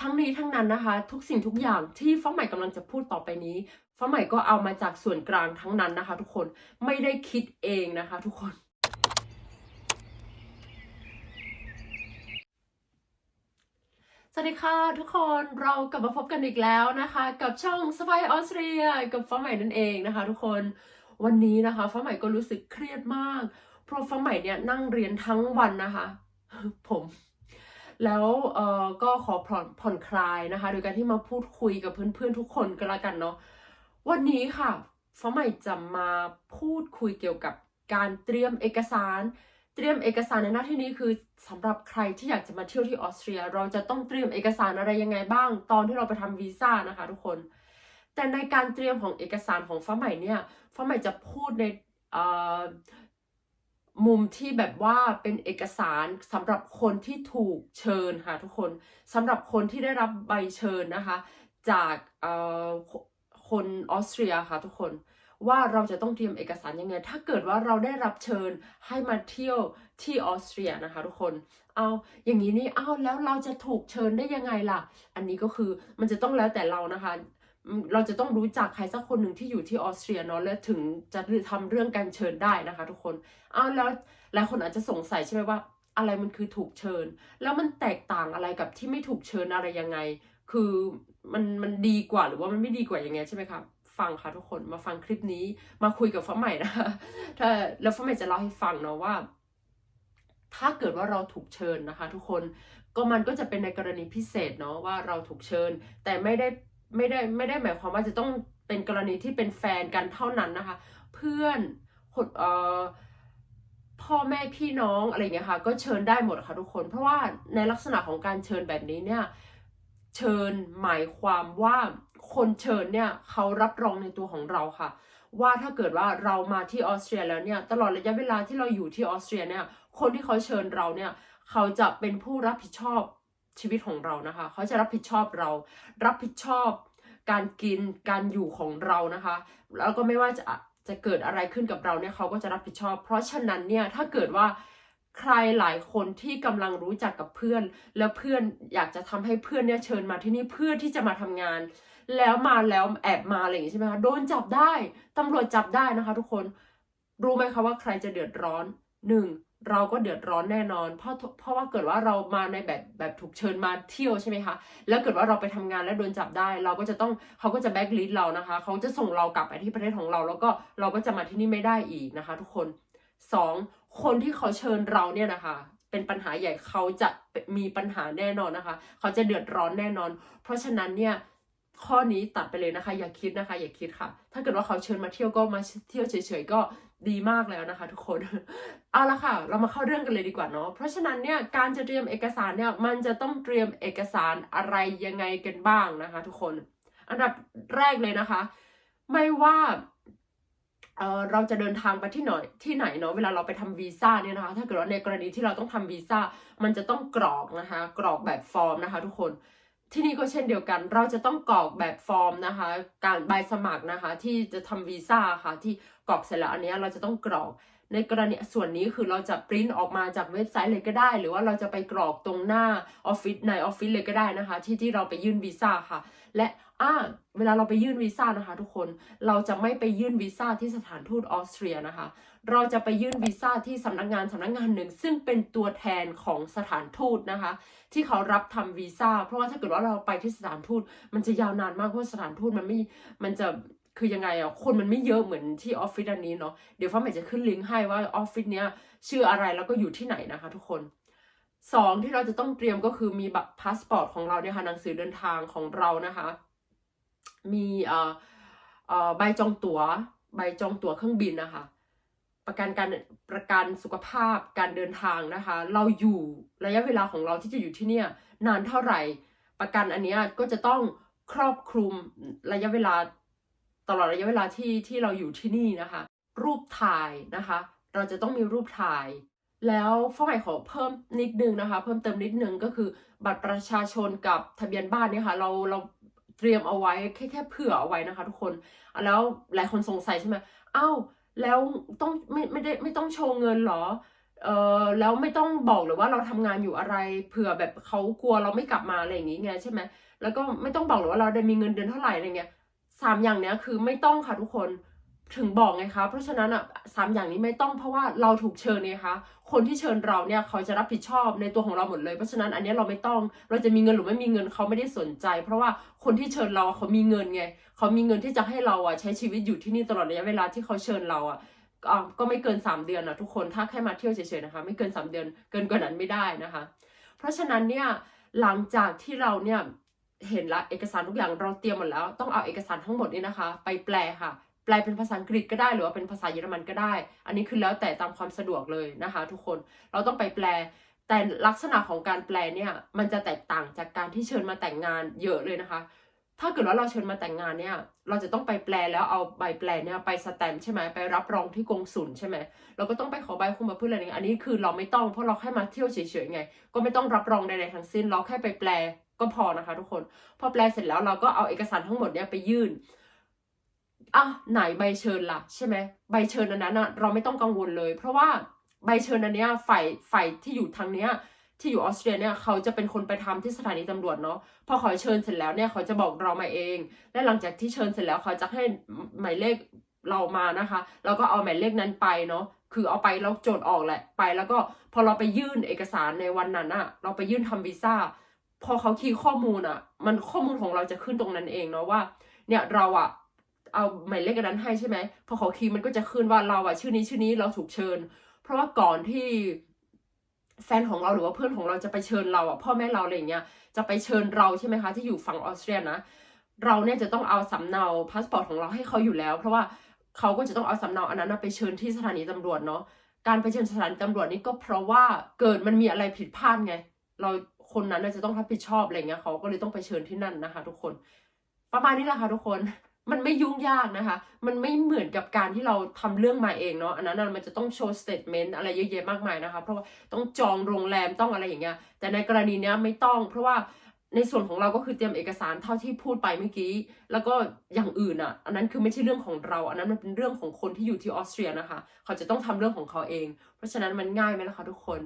ทั้งนี้ทั้งนั้นนะคะ ทุกสิ่งทุกอย่างที่ฟ้าใหม่กำลังจะพูดต่อไปนี้ฟ้าใหม่ก็เอามาจากส่วนกลางทั้งนั้นนะคะ ทุกคนไม่ได้คิดเองนะคะ ทุกคน สวัสดีค่ะทุกคนเรากลับมาพบกันอีกแล้วนะคะ กับช่องสไปออสเตรียกับฟ้าใหม่นั่นเองนะคะ ทุกคนวันนี้นะคะฟ้าใหม่ก็รู้สึกเครียดมาก เพราะฟ้าใหม่เนี่ยนั่งเรียนทั้งวันนะคะ ผม แล้วเอ่อก็ขอผ่อนผ่อนคลายนะคะ โดยการที่มาพูดคุยกับเพื่อนๆทุกคนก็แล้วกันเนาะวันนี้ค่ะฟ้าใหม่จะมาพูดคุยเกี่ยวกับการเตรียมเอกสาร เตรียมเอกสารในหน้าที่นี้คือสำหรับใครที่อยากจะมาเที่ยวที่ออสเตรีย เราจะต้องเตรียมเอกสารอะไรยังไงบ้าง ตอนที่เราไปทำวีซ่านะคะทุกคน แต่ในการเตรียมของเอกสารของฟ้าใหม่เนี่ยฟ้าใหม่จะพูดใน มุมที่แบบว่าเป็นเอกสารสำหรับคนที่ถูกเชิญค่ะทุกคนสำหรับคนที่ได้รับใบเชิญนะคะ จากคนออสเตรียค่ะทุกคนว่าเราจะต้องเตรียมเอกสารยังไง ถ้าเกิดว่าเราได้รับเชิญให้มาเที่ยวที่ออสเตรียนะคะทุกคน เอาอย่างนี้นี่ เอาแล้วเราจะถูกเชิญได้ยังไงล่ะ อันนี้ก็คือมันจะต้องแล้วแต่เรานะคะ เราจะต้องรู้จักใครสักคนหนึ่งที่อยู่ที่ออสเตรียเนาะแล้วถึงจะทำเรื่องการเชิญได้นะคะ ทุกคนเอาวแล้วหลายคนอาจจะสงสัยใช่ไหมว่า อะไรมันคือถูกเชิญ แล้วมันแตกต่างอะไรกับที่ไม่ถูกเชิญอะไรยังไง คือมันมันดีกว่าหรือว่ามันไม่ดีกว่ายังไงใช่ไหมคะฟังค่ะทุกคนมาฟังคลิปนี้มาคุยกับฟ้าใหม่นะคะถ้าแล้วฟ้าใหม่จะเล่าให้ฟังเนาะว่า ถ้าเกิดว่าเราถูกเชิญนะคะ ทุกคนก็มันก็จะเป็นในกรณีพิเศษเนาะว่าเราถูกเชิญ แต่ไม่ได้ ไม่ได้ไม่ได้หมายความว่าจะต้องเป็นกรณีที่เป็นแฟนกันเท่านั้นนะคะ เพื่อนคนเอ่อพ่อแม่พี่น้องอะไรเงี้ยค่ะ ก็เชิญได้หมดค่ะทุกคน เพราะว่าในลักษณะของการเชิญแบบนี้เนี่ยเชิญหมายความว่าคนเชิญเนี่ยเขารับรองในตัวของเราค่ะ ว่าถ้าเกิดว่าเรามาที่ออสเตรียแล้วเนี่ยตลอดระยะเวลาที่เราอยู่ที่ออสเตรียเนี่ยคนที่เขาเชิญเราเนี่ยเขาจะเป็นผู้รับผิดชอบ ชีวิตของเรานะคะ เขาจะรับผิดชอบเรา รับผิดชอบการกินการอยู่ของเรานะคะ แล้วก็ไม่ว่าจะจะเกิดอะไรขึ้นกับเราเนี่ยเขาก็จะรับผิดชอบ เพราะฉะนั้นเนี่ยถ้าเกิดว่าใครหลายคนที่กำลังรู้จักกับเพื่อน แล้วเพื่อนอยากจะทำให้เพื่อนเนี่ยเชิญมาที่นี่เพื่อที่จะมาทำงาน แล้วมาแล้วแอบมาอะไรอย่างงี้ใช่ไหมคะโดนจับได้ตำรวจจับได้นะคะ ทุกคนรู้ไหมคะว่าใครจะเดือดร้อนหนึ่ง เราก็เดือดร้อนแน่นอน เพราะเพราะว่าเกิดว่าเรามาในแบบแบบถูกเชิญมาเที่ยวใช่ไหมคะ แล้วเกิดว่าเราไปทำงานแล้วโดนจับได้ เราก็จะต้องเขาก็จะแบ็กลิสเรานะคะ เขาจะส่งเรากลับไปที่ประเทศของเรา แล้วก็เราก็จะมาที่นี่ไม่ได้อีกนะคะ ทุกคนสองคนที่เขาเชิญเราเนี่ยนะคะ เป็นปัญหาใหญ่เขาจะมีปัญหาแน่นอนนะคะ เขาจะเดือดร้อนแน่นอน เพราะฉะนั้นเนี่ย ข้อนี้ตัดไปเลยนะคะ อย่าคิดนะคะ อย่าคิดค่ะ ถ้าเกิดว่าเขาเชิญมาเที่ยวก็มาเที่ยวเฉยๆก็ดีมากแล้วนะคะ ทุกคน เอาละค่ะ เรามาเข้าเรื่องกันเลยดีกว่าเนาะ เพราะฉะนั้นเนี่ยการจะเตรียมเอกสารเนี่ยมันจะต้องเตรียมเอกสารอะไรยังไงกันบ้างนะคะ ทุกคน อันดับแรกเลยนะคะ ไม่ว่าเเราจะเดินทางไปที่หน่อยที่ไหนเนาะเวลาเราไปทำวีซ่าเนี่ยนะคะ ถ้าเกิดว่าในกรณีที่เราต้องทำวีซ่ามันจะต้องกรอกนะคะ กรอกแบบฟอร์มนะคะ ทุกคน ที่นี่ก็เช่นเดียวกัน เราจะต้องกรอกแบบฟอร์มนะคะ การใบสมัครนะคะ ที่จะทำวีซ่าค่ะ ที่กรอกเสร็จแล้วอันนี้เราจะต้องกรอกในกรณีส่วนนี้คือเราจะปริ้นออกมาจากเว็บไซต์เลยก็ได้ หรือว่าเราจะไปกรอกตรงหน้าออฟฟิศในออฟฟิศเลยก็ได้นะคะ ที่ที่เราไปยื่นวีซ่าค่ะ และอ่าเวลาเราไปยื่นวีซ่านะคะ ทุกคนเราจะไม่ไปยื่นวีซ่าที่สถานทูตออสเตรียนะคะ เราจะไปยื่นวีซ่าที่สำนักงานสำนักงานหนึ่ง ซึ่งเป็นตัวแทนของสถานทูตนะคะ ที่เขารับทำวีซ่าเพราะว่าถ้าเกิดว่าเราไปที่สถานทูตมันจะยาวนานมากเพราะสถานทูตมันไม่มันจะคือยังไงอะคนมันไม่เยอะเหมือนที่ออฟฟิศอันนี้เนาะเดี๋ยวฟ้าใหม่จะขึ้นลิงก์ให้ว่าออฟฟิศเนี้ยชื่ออะไรแล้วก็อยู่ที่ไหนนะคะ ทุกคนสองที่เราจะต้องเตรียมก็คือมีบัตรพาสปอร์ตของเราเนี่ยค่ะหนังสือเดินทางของเรานะคะ มีเอ่อเอ่อใบจองตั๋ว ใบจองตั๋วเครื่องบินนะคะ ประกันการประกันสุขภาพการเดินทางนะคะ เราอยู่ระยะเวลาของเราที่จะอยู่ที่เนี่ยนานเท่าไหร่ ประกันอันนี้ก็จะต้องครอบคลุมระยะเวลาตลอดระยะเวลาที่ที่เราอยู่ที่นี่นะคะ รูปถ่ายนะคะ เราจะต้องมีรูปถ่าย แล้วฝ้ายขอเพิ่มนิดนึงนะคะ เพิ่มเติมนิดนึงก็คือบัตรประชาชนกับทะเบียนบ้านเนี่ยค่ะเราเราเตรียมเอาไว้แค่แค่เผื่อเอาไว้นะคะ ทุกคนแล้วหลายคนสงสัยใช่ไหมอ้าว แล้วต้องไม่ไม่ได้ไม่ต้องโชว์เงินเหรอเออแล้วไม่ต้องบอกหรือว่าเราทำงานอยู่อะไรเผื่อแบบเขากลัวเราไม่กลับมาอะไรอย่างงี้ไงใช่ไหมแล้วก็ไม่ต้องบอกหรือว่าเราได้มีเงินเดือนเท่าไหร่อะไรเงี้ยสามอย่างเนี้ยคือไม่ต้องค่ะทุกคน ถึงบอกไงคะเพราะฉะนั้นอะสามอย่างนี้ไม่ต้องเพราะว่าเราถูกเชิญไงคะคนที่เชิญเราเนี่ยเขาจะรับผิดชอบในตัวของเราหมดเลยเพราะฉะนั้นอันนี้เราไม่ต้องเราจะมีเงินหรือไม่มีเงินเขาไม่ได้สนใจ เพราะว่าคนที่เชิญเราเขามีเงินไงเขามีเงินที่จะให้เราอะใช้ชีวิตอยู่ที่นี่ตลอดระยะเวลาที่เขาเชิญเราอะก็ไม่เกิน 3 เดือนนะทุกคนถ้าแค่มาเที่ยวเฉยๆนะคะ ไม่เกิน 3 เดือนเกินกว่านั้นไม่ได้นะคะ เพราะฉะนั้นเนี่ยหลังจากที่เราเนี่ยเห็นละเอกสารทุกอย่างเราเตรียมหมดแล้ว ต้องเอาเอกสารทั้งหมดนี้นะคะ ไปแปลค่ะ แปลเป็นภาษาอังกฤษก็ได้หรือว่าเป็นภาษาเยอรมันก็ได้ อันนี้คือแล้วแต่ตามความสะดวกเลยนะคะ ทุกคนเราต้องไปแปล แต่ลักษณะของการแปลเนี่ยมันจะแตกต่างจากการที่เชิญมาแต่งงานเยอะเลยนะคะ ถ้าเกิดว่าเราเชิญมาแต่งงานเนี่ย เราจะต้องไปแปลแล้วเอาใบแปลเนี่ยไปสแตมป์ใช่ไหมไปรับรองที่กงสุลใช่ไหมเราก็ต้องไปขอใบคุมประพฤติอะไรอย่างเงี้ยอันนี้คือเราไม่ต้องเพราะเราแค่มาเที่ยวเฉยๆไง ก็ไม่ต้องรับรองใดๆทั้งสิ้น เราแค่ไปแปลก็พอนะคะ ทุกคน พอแปลเสร็จแล้วเราก็เอาเอกสารทั้งหมดเนี่ยไปยื่น อะไหนใบเชิญล่ะใช่ไหมใบเชิญอันนั้นอะเราไม่ต้องกังวลเลย เพราะว่าใบเชิญอันเนี้ยฝ่ายฝ่ายที่อยู่ทางเนี้ยที่อยู่ออสเตรียเนี่ยเขาจะเป็นคนไปทำที่สถานีตำรวจเนาะพอเขาเชิญเสร็จแล้วเนี่ยเขาจะบอกเรามาเอง และหลังจากที่เชิญเสร็จแล้วเขาจะให้หมายเลขเรามานะคะเราก็เอาหมายเลขนั้นไปเนาะคือเอาไปแล้วโจทย์ออกแหละไป แล้วก็พอเราไปยื่นเอกสารในวันนั้นอะเราไปยื่นทำวีซ่าพอเขาคีย์ข้อมูลอะมันข้อมูลของเราจะขึ้นตรงนั้นเองเนาะว่า เนี่ยเราอะ เอาหมายเลขอันนั้นให้ใช่ไหมพอเขาคีย์มันก็จะขึ้นว่าเราอะชื่อนี้ชื่อนี้เราถูกเชิญ เพราะว่าก่อนที่แฟนของเราหรือว่าเพื่อนของเราจะไปเชิญเราอะพ่อแม่เราอะไรเงี้ยจะไปเชิญเราใช่ไหมคะที่อยู่ฝั่งออสเตรียนะเราเนี่ยจะต้องเอาสำเนาพาสปอร์ตของเราให้เขาอยู่แล้ว เพราะว่าเขาก็จะต้องเอาสำเนาอันนั้นไปเชิญที่สถานีตำรวจเนาะการไปเชิญสถานีตำรวจนี่ก็เพราะว่าเกิดมันมีอะไรผิดพลาดไง เราคนนั้นจะต้องรับผิดชอบอะไรเงี้ยเขาก็เลยต้องไปเชิญที่นั่นนะคะ ทุกคน ประมาณนี้แหละค่ะทุกคน มันไม่ยุ่งยากนะคะ มันไม่เหมือนกับการที่เราทำเรื่องมาเองเนาะ อันนั้นมันจะต้องโชว์สเตทเมนต์อะไรเยอะแยะมากมายนะคะ เพราะว่าต้องจองโรงแรมต้องอะไรอย่างเงี้ย แต่ในกรณีเนี้ยไม่ต้อง เพราะว่าในส่วนของเราก็คือเตรียมเอกสารเท่าที่พูดไปเมื่อกี้ แล้วก็อย่างอื่นอะ อันนั้นคือไม่ใช่เรื่องของเรา อันนั้นมันเป็นเรื่องของคนที่อยู่ที่ออสเตรียนะคะ เขาจะต้องทำเรื่องของเขาเอง เพราะฉะนั้นมันง่ายไหมล่ะคะทุกคน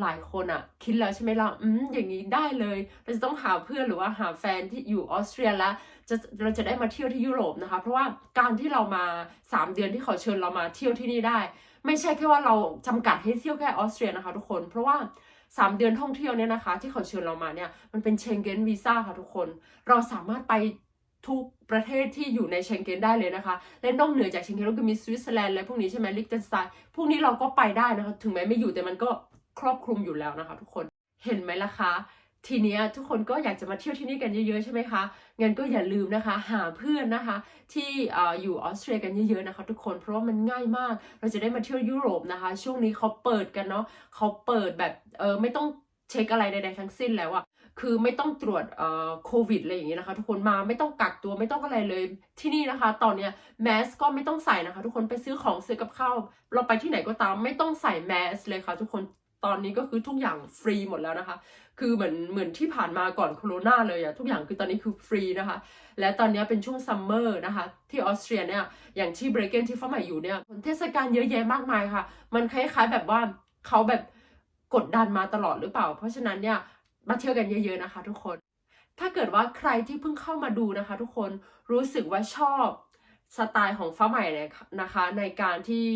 หลายคนอะคิดแล้วใช่ไหมล่ะอืมอย่างนี้ได้เลย เราจะต้องหาเพื่อนหรือว่าหาแฟนที่อยู่ออสเตรียแล้วจะเราจะได้มาเที่ยวที่ยุโรปนะคะ เพราะว่าการที่เรามา 3 เดือนที่เขาเชิญเรามาเที่ยวที่นี่ได้ ไม่ใช่แค่ว่าเราจำกัดให้เที่ยวแค่ออสเตรียนะคะ ทุกคนเพราะว่า3เดือนท่องเที่ยวเนี่ยนะคะ ที่เขาเชิญเรามาเนี่ยมันเป็นเชงเก้นวีซ่าค่ะทุกคน เราสามารถไปทุกประเทศที่อยู่ในเชงเก้นได้เลยนะคะ และนอกเหนือจากเชงเก้นก็มีสวิตเซอร์แลนด์และพวกนี้ใช่ไหมลิกเทนสไตน์พวกนี้เราก็ไปได้นะคะ ถึงแม้ไม่อยู่แต่มันก็ ครอบคลุมอยู่แล้วนะคะ ทุกคนเห็นไหมล่ะคะทีนี้ทุกคนก็อยากจะมาเที่ยวที่นี่กันเยอะๆใช่ไหมคะ งั้นก็อย่าลืมนะคะ หาเพื่อนนะคะ ที่อยู่ออสเตรียกันเยอะๆนะคะ ทุกคน เพราะว่ามันง่ายมาก เราจะได้มาเที่ยวยุโรปนะคะ ช่วงนี้เขาเปิดกันเนาะเขาเปิดแบบเออไม่ต้องเช็คอะไรใดๆทั้งสิ้นแล้วอะคือไม่ต้องตรวจเอ่อโควิดอะไรอย่างนี้ยนะคะ ทุกคนมาไม่ต้องกักตัวไม่ต้องอะไรเลยที่นี่นะคะ ตอนเนี้ยแมสก็ไม่ต้องใส่นะคะ ทุกคนไปซื้อของซื้อกับข้าวเราไปที่ไหนก็ตามไม่ต้องใส่แมสเลยค่ะ ทุกคน ตอนนี้ก็คือทุกอย่างฟรีหมดแล้วนะคะ คือเหมือนเหมือนที่ผ่านมาก่อนโควิดเลยอะทุกอย่างคือตอนนี้คือฟรีนะคะ และตอนนี้เป็นช่วงซัมเมอร์นะคะ ที่ออสเตรียเนี่ย อย่างที่เบรเกนที่ฟ้าใหม่อยู่เนี่ยเทศกาลเยอะแยะมากมายค่ะ มันคล้ายๆแบบว่าเขาแบบกดดันมาตลอดหรือเปล่า เพราะฉะนั้นเนี่ยมาเที่ยวกันเยอะๆนะคะ ทุกคน ถ้าเกิดว่าใครที่เพิ่งเข้ามาดูนะคะ ทุกคนรู้สึกว่าชอบ สไตล์ของฟ้าใหม่เนี่ยนะคะในการที่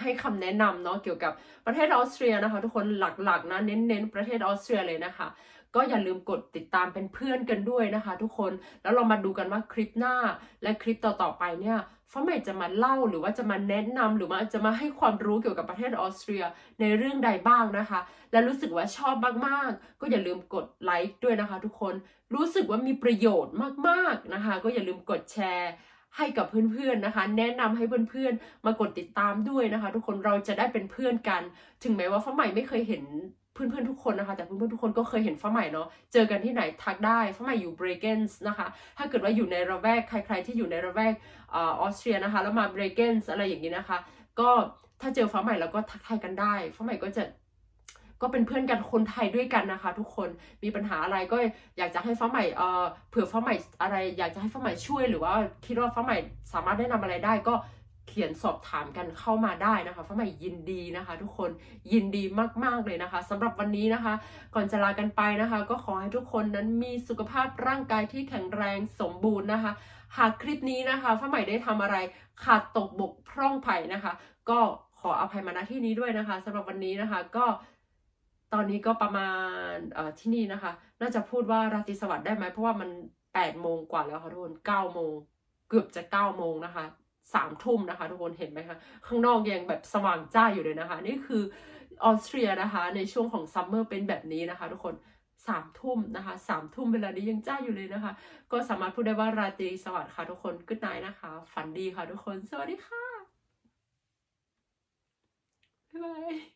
ให้คำแนะนำเนาะเกี่ยวกับประเทศออสเตรียนะคะทุกคนหลักๆนะเน้นๆประเทศออสเตรียเลยนะคะ ก็อย่าลืมกดติดตามเป็นเพื่อนกันด้วยนะคะ ทุกคนแล้วเรามาดูกันว่าคลิปหน้าและคลิปต่อๆไปเนี่ยฟ้าใหม่จะมาเล่าหรือว่าจะมาแนะนำหรือว่าจะมาให้ความรู้เกี่ยวกับประเทศออสเตรียในเรื่องใดบ้างนะคะ และรู้สึกว่าชอบมากๆ ก็อย่าลืมกดไลค์ด้วยนะคะ ทุกคนรู้สึกว่ามีประโยชน์มากๆนะคะ ก็อย่าลืมกดแชร์ ให้กับเพื่อนๆนะคะ แนะนำให้เพื่อนๆมากดติดตามด้วยนะคะ ทุกคนเราจะได้เป็นเพื่อนกัน ถึงแม้ว่าฟ้าใหม่ไม่เคยเห็นเพื่อนๆทุกคนนะคะ แต่เพื่อนๆทุกคนก็เคยเห็นฟ้าใหม่เนาะเจอกันที่ไหนทักได้ฟ้าใหม่อยู่เบรเกนส์นะคะ ถ้าเกิดว่าอยู่ในระแวกใคร ๆ ที่อยู่ในระแวกอออสเตรียนะคะแล้วมาเบรเกนส์อะไรอย่างนี้นะคะ ก็ถ้าเจอฟ้าใหม่แล้วก็ทักทายกันได้ฟ้าใหม่ก็จะ ก็เป็นเพื่อนกันคนไทยด้วยกันนะคะ ทุกคนมีปัญหาอะไรก็อยากจะให้ฟ้าใหม่เอ่อเผื่อฟ้าใหม่อะไรอยากจะให้ฟ้าใหม่ช่วยหรือว่าคิดว่าฟ้าใหม่สามารถแนะนำอะไรได้ก็เขียนสอบถามกันเข้ามาได้นะคะฟ้าใหม่ยินดีนะคะ ทุกคนยินดีมากๆเลยนะคะสำหรับวันนี้นะคะ ก่อนจะลากันไปนะคะ ก็ขอให้ทุกคนนั้นมีสุขภาพร่างกายที่แข็งแรงสมบูรณ์นะคะ หากคลิปนี้นะคะฟ้าใหม่ได้ทำอะไรขาดตกบกพร่องไผ่นะคะ ก็ขออภัยมาณที่นี้ด้วยนะคะสำหรับวันนี้นะคะก็ ตอนนี้ก็ประมาณที่นี่นะคะ น่าจะพูดว่าราตรีสวัสดิ์ได้ไหมเพราะว่ามันแปดโมงกว่าแล้วค่ะทุกคนเก้าโมงเกือบจะเก้าโมงนะคะสามทุ่มนะคะ ทุกคนเห็นไหมคะข้างนอกยังแบบสว่างจ้าอยู่เลยนะคะ นี่คือออสเตรียนะคะ ในช่วงของซัมเมอร์เป็นแบบนี้นะคะ ทุกคนสามทุ่มนะคะสามทุ่มเวลานี้ยังจ้าอยู่เลยนะคะ ก็สามารถพูดได้ว่าราตรีสวัสดิ์ค่ะทุกคน good night นะคะ ฝันดีค่ะทุกคน สวัสดีค่ะบ๊ายบาย